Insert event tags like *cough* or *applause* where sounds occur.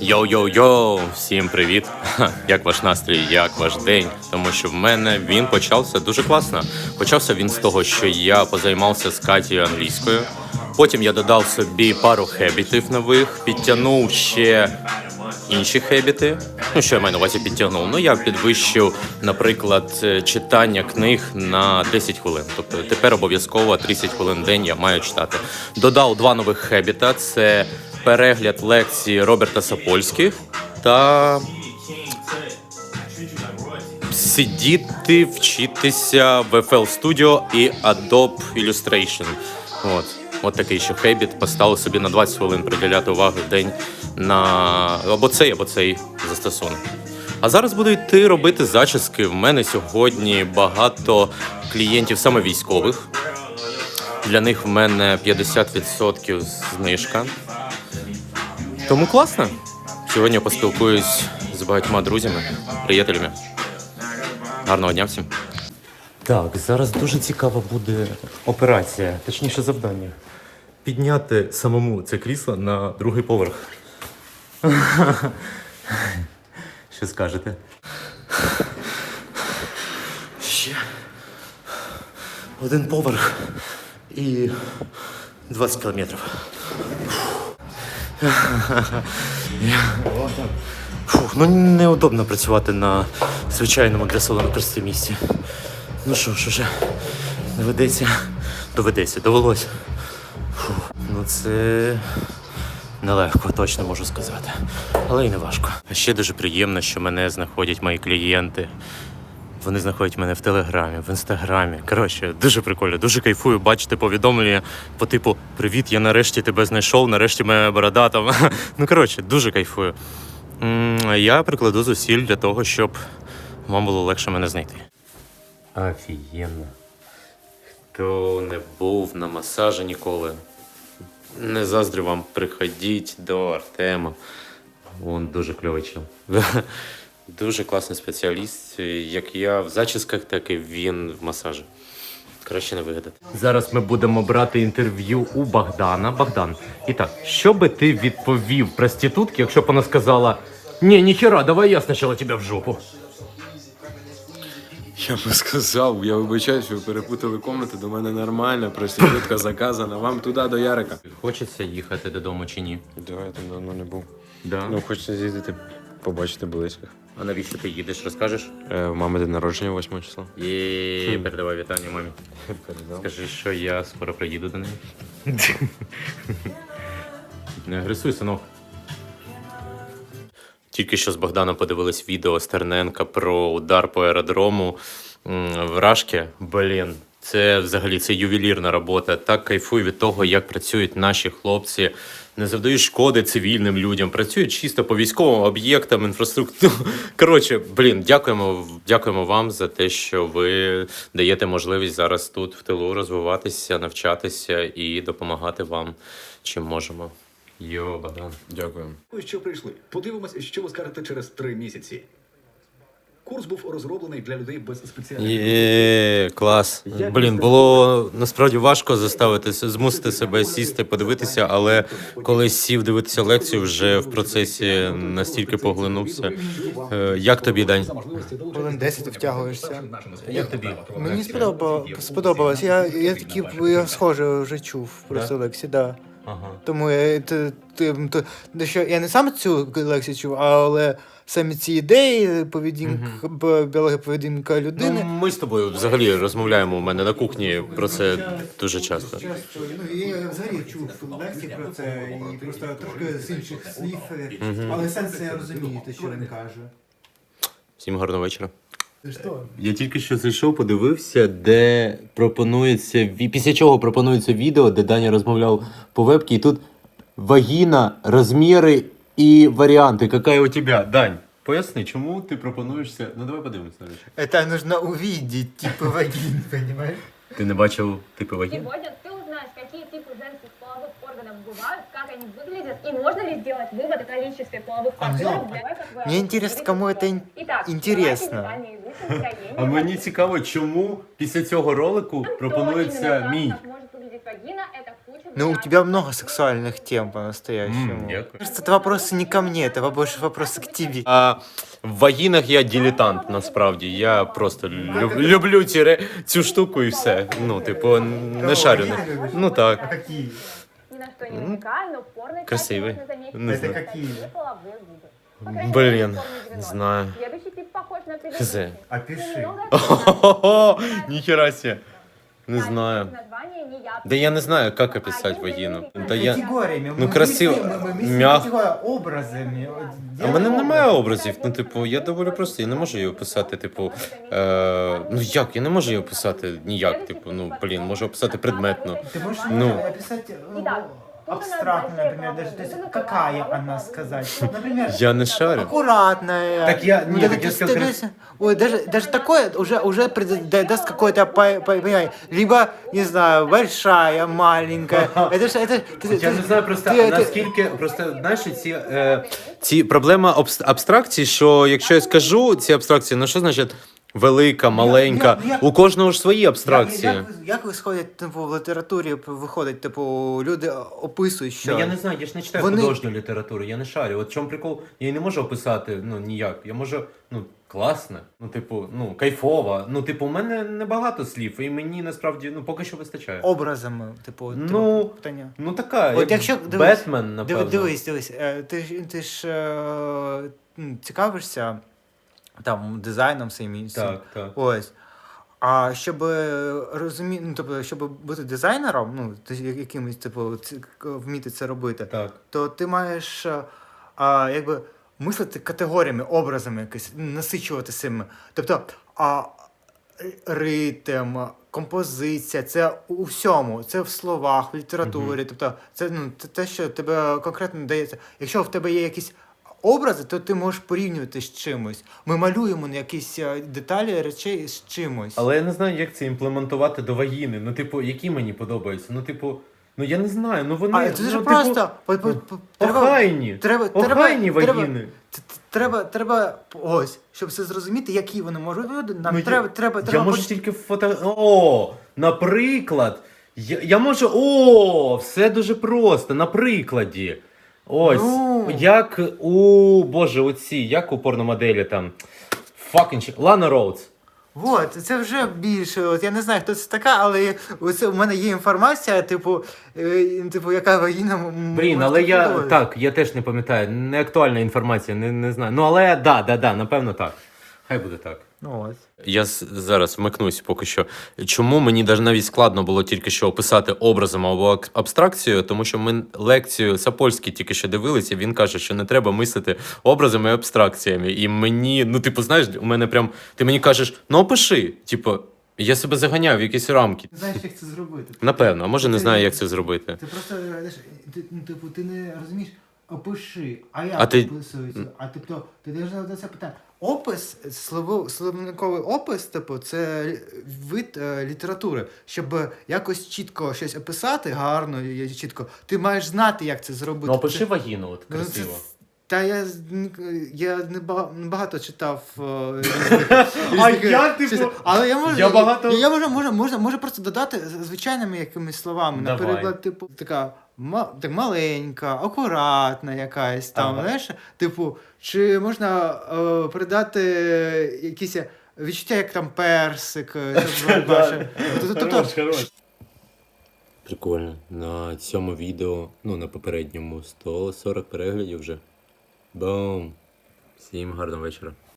Йоу-йоу-йоу, всім привіт! Як ваш настрій, як ваш день? Тому що в мене він почався дуже класно. Почався він з того, що я позаймався з Катією англійською. Потім я додав собі пару хебітів нових, підтягнув ще інші хебіти. Ну, що я маю на увазі підтягнув? Ну, я підвищив, наприклад, е, читання книг на 10 хвилин. Тобто тепер обов'язково 30 хвилин в день я маю читати. Додав два нових хебіта: це перегляд лекції Роберта Сапольських та сидіти, вчитися в FL Studio і Adobe Illustration. От. От такий ще хебіт. Поставив собі на 20 хвилин приділяти увагу в день на або цей, або цей застосунок. А зараз буду йти робити зачіски. В мене сьогодні багато клієнтів саме військових. Для них в мене 50% знижка. Тому класно. Сьогодні я поспілкуюсь з багатьма друзями, приятелями. Гарного дня всім. Так, зараз дуже цікава буде операція, точніше завдання. Підняти самому це крісло на другий поверх. *laughs* Що скажете? Ще один поверх і 20 кілометрів. Фух, ну неудобно працювати на звичайному для салону краси місці. Ну що ж, уже доведеться, доведеться, довелося. Фух, ну це нелегко, точно можу сказати. Але й не важко. А ще дуже приємно, що мене знаходять мої клієнти. Вони знаходять мене в Телеграмі, в інстаграмі. Коротше, дуже прикольно, дуже кайфую бачити повідомлення по типу Привіт, я нарешті тебе знайшов, нарешті моя борода там. *laughs* Ну коротше, дуже кайфую. Я прикладу зусиль для того, щоб вам було легше мене знайти. Офігенно. Хто не був на масажі ніколи, не заздрю вам, приходіть до Артема. Він дуже кльовий чел. *laughs* Дуже класний спеціаліст, як я в зачісках, так і він в масажі. Краще не вигадати. Зараз ми будемо брати інтерв'ю у Богдана. Богдан, і так, що би ти відповів проститутці, якщо б вона сказала: Ні, ніхера, давай я спочатку тебе в жопу. Я би сказав, я вибачаюсь, ви перепутали комнати, до мене нормально, проститутка заказана, вам туди до Ярика. Хочеться їхати додому чи ні? Давай, я там давно не був. Да. Ну, хочеться з'їздити, побачити близьких. А навіщо ти їдеш, розкажеш? Е, в мами день народження 8 числа. І передавай вітання мамі. Передав. Скажи, що я скоро приїду до неї. *laughs* Не агресуй, синок. Тільки що з Богданом подивились відео Стерненка про удар по аеродрому м, в Рашки. Блін, це взагалі це ювелірна робота. Так кайфую від того, як працюють наші хлопці. Не завдають шкоди цивільним людям, працюють чисто по військовим об'єктам, інфраструктуру. *laughs* Коротше, блін, дякуємо, дякуємо вам за те, що ви даєте можливість зараз тут в тилу розвиватися, навчатися і допомагати вам, чим можемо. Йо, Богдан. Дякую. Що прийшли. Подивимось, що ви скажете через три місяці. Курс був розроблений для людей без спеціальних. Є, клас. Блін, було насправді важко заставити змусити себе сісти, подивитися, але коли сів дивитися лекцію, вже в процесі настільки поглинувся. Е, Як тобі, Дань? Хвилин 10 втягуєшся. Як тобі? Мені сподобало, сподобалось. Я, я такі я схоже вже чув просто Лексі, да. Ага. Тому я ти, ти, ти, що я не саме цю лекцію чув, але самі ці ідеї, поведінка, б- біологія поведінка Ну, людини. ми з тобою взагалі розмовляємо у мене на кухні про це дуже часто. Ну, я взагалі чув лекції про це і просто трошки з інших слів, але сенс я розумію, те, що він каже. Всім гарного вечора. Що? Я тільки що зайшов, подивився, де пропонується після чого пропонується відео, де Даня розмовляв по вебці, і тут вагіна, розміри і варіанти. Яка у тебе? Дань, поясни, чому ти пропонуєшся. Ну давай подивимося на речі. Это нужно увидеть, типа вагин, понимаешь? Ти не бачив типи вагін? Сегодня ты узнаешь, какие типы женских половых органов бывают, как они выглядят, и можно ли сделать вывод о количестве половых партнеров для как вы Мне интересно, кому это ин- Итак, интересно. давайте детальные выясним строение. А мені цікаво, чому після цього ролику Кто пропонується именно мій. как может выглядеть вагина, это куча Ну, у тебя много сексуальных тем по-настоящему. М, дякую. Кажется, это вопросы не ко мне, это больше вопросы к тебе. А в вагінах я дилетант, насправді. Я просто люб, люблю ці, ре- цю штуку і все. Ну, типу, не шарю. Не. Ну так. какие? Ни на что не намекаю, но в порной Красивый. части можно заметить Не очень знаю. красивые половые губы. По крайней Блин, мере, в порно не 90. знаю. Следующий тип похож на Хз. предыдущий. Опиши. Немного Ого, *laughs* ніхера себе. Не Да, знаю. название не я. Да я не знаю, как описать вагіну. Да я... Категориями. Ну, Мы красиво, мыслим- мы мыслим мяг- категориями, образами. А в мене немає образів. Ну, типу, я доволі простий. Я не можу її описати, типу. Е... Ну як? Я не можу її описати ніяк. Типу, ну блін, можу описати предметно. Ты можешь Ну. описать э, абстрактно, например, даже то есть, какая она сказать. Например, Я не шарю. аккуратная. Так я- Ну, не, да, так я ты- сказал, ты- крас- ты- Ой, даже, даже такое уже, уже пред- да- даст какое-то по- по- понимание. Либо, не знаю, большая, маленькая. Это же, это... ты- Я ты- не знаю просто ти- ти- наскільки просто знаєш ці е, Ці проблема обс- абстракції, що якщо я скажу ці абстракції, ну що значить велика, маленька? я- У кожного ж свої Як, абстракції. як, як виходять, типу, в літературі виходить, типу, люди описують, що... Ну, я не знаю, я ж не читаю Вони- художню літературу, я не шарю. От в чому прикол, я її не можу описати ну ніяк. Я можу, ну, класне, ну, типу, ну, кайфова. Ну, типу, у мене небагато слів, і мені насправді ну, поки що вистачає. Образами, типу, Ну, типу, питання. Ну така, От як якщо- дивись, Бетмен, напевно. Диви- Дивись, дивись, е, ти ж ти ж е, м, цікавишся там дизайном всім іншим. Так, так. Ось. А щоб розуміти, ну, тобто, щоб бути дизайнером, ну, ти якимось, типу, ці- вміти це робити, Так. то ти маєш е, а, якби мислити категоріями, образами якось, насичувати цими. Тобто, а, ритм, композиція, це у всьому, це в словах, в літературі. Тобто, це ну, це те, що тебе конкретно дається. Якщо в тебе є якісь образи, то ти можеш порівнювати з чимось. Ми малюємо на якісь е, деталі речей з чимось. Але я не знаю, як це імплементувати до вагіни. Ну, типу, які мені подобаються. Ну, типу, ну я не знаю. Ну вони. А це ну, ж типу, просто треба- Охайні. Треба, треба, Охайні треба, вагіни. треба, треба, ось, щоб це зрозуміти, які вони можуть бути, нам Ну, треба, я, треба, я можу поч- тільки фото. О, наприклад, я, я можу. О, все дуже просто. На прикладі. Ось. Ну. Як у. Боже, оці, як у порномоделі там. Fucking Лана Роудс. Вот, це вже більше. От я не знаю, хто це така, але оце у мене є інформація, типу, е, типу, яка вагіна Блін, але я так, я теж не пам'ятаю. Не актуальна інформація, не, не знаю. Ну, але да, да, да, напевно так. Хай буде так. Ну, ось. Я зараз вмикнусь поки що. Чому мені даже навіть складно було тільки що описати образом або ак- абстракцією, тому що ми лекцію Сапольський тільки що дивилися, він каже, що не треба мислити образами і абстракціями. І мені, ну, типу, знаєш, у мене прям. Ти мені кажеш, ну опиши. Типу, я себе заганяв в якісь рамки. Не знаєш, як це зробити. Напевно, а може не знаю, як це зробити. Ти просто ти, ну, типу, ти не розумієш, опиши, а як А ти- описується. А тобто, ти даєш на це питання. Опис, слово, словниковий опис, типу, це вид е, літератури. Щоб якось чітко щось описати, гарно і чітко, ти маєш знати, як це зробити. Ну, опиши вагіну, от Ну, красиво. Та я, я не бага- багато читав. е, *laughs* А я, типу, але я можу, я багато- я, можу, можу, можу, можу просто додати звичайними якимись словами. Давай. Наприклад, типу, така так, маленька, акуратна якась там, Ага. знаєш, типу, чи можна е, передати якісь відчуття, як там персик, е. *laughs* Прикольно. На цьому відео, ну на попередньому 140 переглядів вже. Бум! Всім гарного вечора.